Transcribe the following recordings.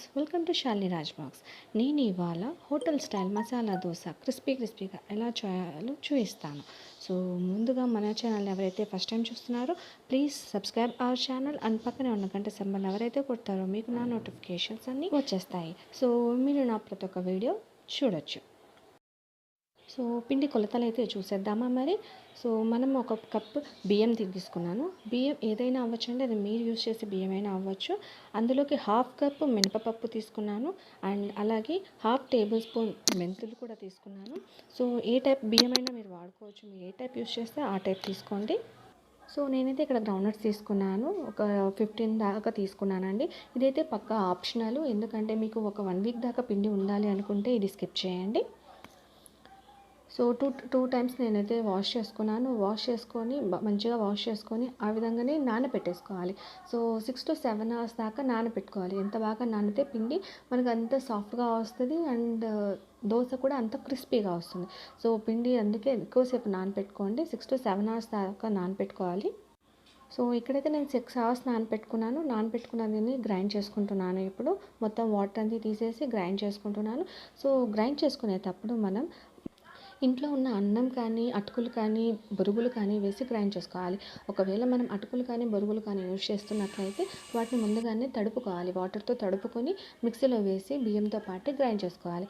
Friends welcome to Shalini Raj box నేను ఇవాళ hotel style masala dosa crispy క్రిస్పీగా ఎలా చేయాలో చూపిస్తాను. సో ముందుగా మన ఛానల్ ఎవరైతే ఫస్ట్ టైం చూస్తున్నారో please subscribe our channel and పక్కనే ఉన్న గంట సింబల్ ఎవరైతే కొడతారో మీకు నా నోటిఫికేషన్స్ అన్నీ వచ్చేస్తాయి. సో మీరు నా ప్రతి ఒక్క వీడియో చూడొచ్చు. సో పిండి కొలతలు అయితే చూసేద్దామా మరి? సో మనం ఒక కప్ బియ్యం తీసుకున్నాను. బియ్యం ఏదైనా అవ్వచ్చు అండి అది మీరు యూజ్ చేసే బియ్యం అయినా అవ్వచ్చు. అందులోకి హాఫ్ కప్ మినపపప్పు తీసుకున్నాను. అండ్ అలాగే హాఫ్ టేబుల్ స్పూన్ మెంతులు కూడా తీసుకున్నాను. సో ఏ టైప్ బియ్యం అయినా మీరు వాడుకోవచ్చు. మీరు ఏ టైప్ యూస్ చేస్తే ఆ టైప్ తీసుకోండి. సో నేనైతే ఇక్కడ గ్రౌండ్నట్స్ తీసుకున్నాను. ఒక ఫిఫ్టీన్ దాకా తీసుకున్నానండి. ఇదైతే పక్కా ఆప్షనల్. ఎందుకంటే మీకు ఒక వన్ వీక్ దాకా పిండి ఉండాలి అనుకుంటే ఇది స్కిప్ చేయండి. సో టూ టూ టైమ్స్ నేనైతే వాష్ చేసుకున్నాను. వాష్ చేసుకొని మంచిగా వాష్ చేసుకొని ఆ విధంగానే నానబెట్టేసుకోవాలి so six to seven hours దాకా నానబెట్టుకోవాలి ఎంత బాగా నానితే పిండి మనకు అంత సాఫ్ట్గా వస్తుంది అండ్ దోశ కూడా అంత క్రిస్పీగా వస్తుంది. సో పిండి అందుకే ఎక్కువసేపు నానబెట్టుకోండి సిక్స్ టు సెవెన్ అవర్స్ దాకా నానబెట్టుకోవాలి సో ఇక్కడైతే నేను సిక్స్ అవర్స్ నానబెట్టుకున్నాను నానబెట్టుకున్నది గ్రైండ్ చేసుకుంటున్నాను ఇప్పుడు. మొత్తం వాటర్ అనేది తీసేసి గ్రైండ్ చేసుకుంటున్నాను. సో గ్రైండ్ చేసుకునేటప్పుడు మనం ఇంట్లో ఉన్న అన్నం కానీ అటుకులు కానీ బొరుగులు కానీ వేసి గ్రైండ్ చేసుకోవాలి. ఒకవేళ మనం అటుకులు కానీ బొరుగులు కానీ యూజ్ చేస్తున్నట్లయితే వాటిని ముందుగానే తడుపుకోవాలి. వాటర్తో తడుపుకొని మిక్సీలో వేసి బియ్యంతో పాటు గ్రైండ్ చేసుకోవాలి.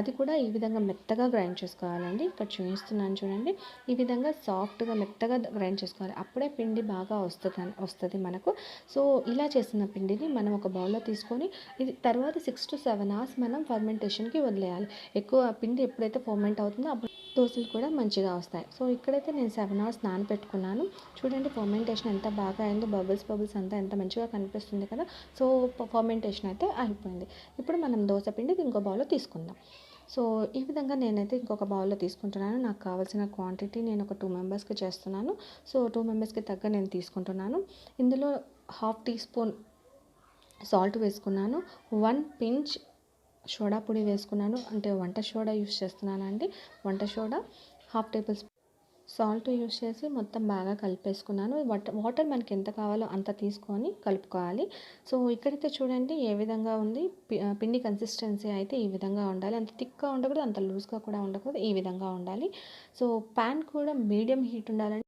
అది కూడా ఈ విధంగా మెత్తగా గ్రైండ్ చేసుకోవాలండి. ఇక్కడ చూపిస్తున్నాను చూడండి. ఈ విధంగా సాఫ్ట్గా మెత్తగా గ్రైండ్ చేసుకోవాలి. అప్పుడే పిండి బాగా వస్తుంది వస్తుంది మనకు. సో ఇలా చేసిన పిండిని మనం ఒక బౌల్లో తీసుకొని ఇది తర్వాత సిక్స్ టు సెవెన్ అవర్స్ మనం ఫర్మెంటేషన్కి వదిలేయాలి. ఎక్కువ పిండి ఎప్పుడైతే ఫర్మెంట్ అవుతుందో అప్పుడు దోశలు కూడా మంచిగా వస్తాయి. సో ఇక్కడైతే నేను సెవెన్ అవర్స్ నానబెట్టుకున్నాను చూడండి ఫర్మెంటేషన్ ఎంత బాగా అయిందో బబుల్స్ బబుల్స్ అంతా ఎంత మంచిగా కనిపిస్తుంది కదా? సో ఫర్మెంటేషన్ అయితే అయిపోయింది. ఇప్పుడు మనం దోశ పిండి ఇంకో బౌల్లో తీసుకుందాం. సో ఈ విధంగా నేనైతే ఇంకొక బౌల్లో తీసుకుంటున్నాను. నాకు కావాల్సిన క్వాంటిటీ నేను ఒక టూ మెంబర్స్కి చేస్తున్నాను. సో టూ మెంబర్స్కి తగ్గ నేను తీసుకుంటున్నాను. ఇందులో హాఫ్ టీ స్పూన్ సాల్ట్ వేసుకున్నాను. వన్ పించ్ సోడా పొడి వేసుకున్నాను. అంటే వంట సోడా యూస్ చేస్తున్నాను అండి? వంట soda half table spoon salt use చేసి మొత్తం బాగా కలిపేసుకున్నాను. వాటర్ వాటర్ మనకి ఎంత కావాలో అంత తీసుకొని కలుపుకోవాలి. సో ఇక్కడైతే చూడండి ఏ విధంగా ఉంది. పి- పిండి కన్సిస్టెన్సీ అయితే ఈ విధంగా ఉండాలి. అంత థిక్గా ఉండకూడదు అంత లూజ్గా కూడా ఉండకూడదు ఈ విధంగా ఉండాలి. సో ప్యాన్ కూడా మీడియం హీట్ ఉండాలండి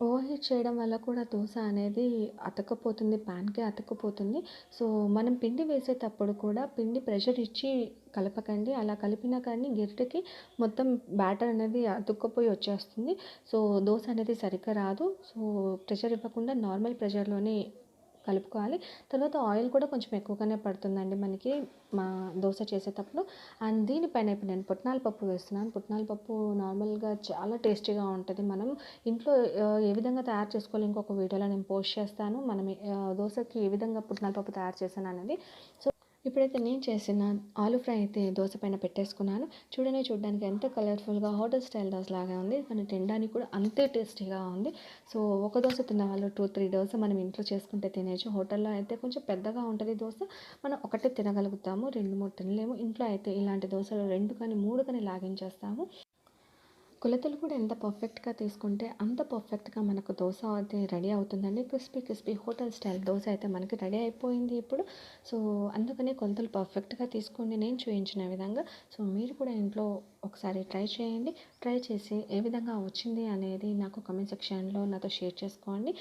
ఓవర్ హీట్ చేయడం వల్ల కూడా దోశ అనేది అతకపోతుంది ప్యాన్కే అతకపోతుంది సో మనం పిండి వేసేటప్పుడు కూడా పిండి ప్రెషర్ ఇచ్చి కలపకండి. అలా కలిపినా కానీ గిరిటకి మొత్తం బ్యాటర్ అనేది అతుక్కపోయి వచ్చేస్తుంది. సో దోశ అనేది సరిగ్గా రాదు. సో ప్రెషర్ ఇవ్వకుండా నార్మల్ ప్రెషర్లోనే కలుపుకోవాలి. తర్వాత ఆయిల్ కూడా కొంచెం ఎక్కువగానే పడుతుందండి మనకి. మా దోశ చేసేటప్పుడు. అండ్ దీనిపైన ఇప్పుడు నేను పుట్నాల పప్పు వేస్తున్నాను. పుట్నాల పప్పు నార్మల్గా చాలా టేస్టీగా ఉంటుంది. మనం ఇంట్లో ఏ విధంగా తయారు చేసుకోవాలి ఇంకొక వీడియోలో నేను పోస్ట్ చేస్తాను. మనం దోశకి ఏ విధంగా పుట్నాల పప్పు తయారు చేశాను అనేది. సో ఇప్పుడైతే నేను చేసిన ఆలు ఫ్రై అయితే దోశ పైన పెట్టేసుకున్నాను. చూడనే చూడడానికి ఎంత కలర్ఫుల్గా హోటల్ స్టైల్ దోశ లాగా ఉంది. కానీ తినడానికి కూడా అంతే టేస్టీగా ఉంది. సో ఒక దోశ తిన్న వాళ్ళు టూ త్రీ దోశ మనం ఇంట్లో చేసుకుంటే తినేయచ్చు. హోటల్లో అయితే కొంచెం పెద్దగా ఉంటుంది దోశ. మనం ఒకటే తినగలుగుతాము రెండు మూడు తినలేము. ఇంట్లో అయితే ఇలాంటి దోశలు రెండు కానీ మూడు కానీ లాగించేస్తాము. కొలతలు కూడా ఎంత పర్ఫెక్ట్గా తీసుకుంటే అంత పర్ఫెక్ట్గా మనకు దోశ అయితే రెడీ అవుతుందండి. Crispy crispy hotel style dosa అయితే మనకి రెడీ అయిపోయింది ఇప్పుడు. సో అందుకనే కొలతలు పర్ఫెక్ట్గా తీసుకోండి. నేను చూపించిన విధంగా. సో మీరు కూడా ఇంట్లో ఒకసారి ట్రై చేయండి. ట్రై చేసి ఏ విధంగా వచ్చింది అనేది నాకు కమెంట్ సెక్షన్లో నాతో షేర్ చేసుకోండి.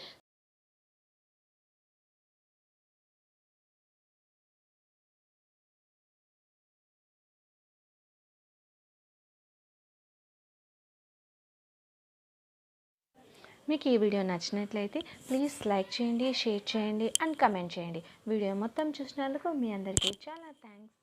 మీకు ఈ వీడియో నచ్చినట్లయితే ప్లీజ్ లైక్ చేయండి షేర్ చేయండి అండ్ కమెంట్ చేయండి. వీడియో మొత్తం చూసినందుకు మీ అందరికీ చాలా థ్యాంక్స్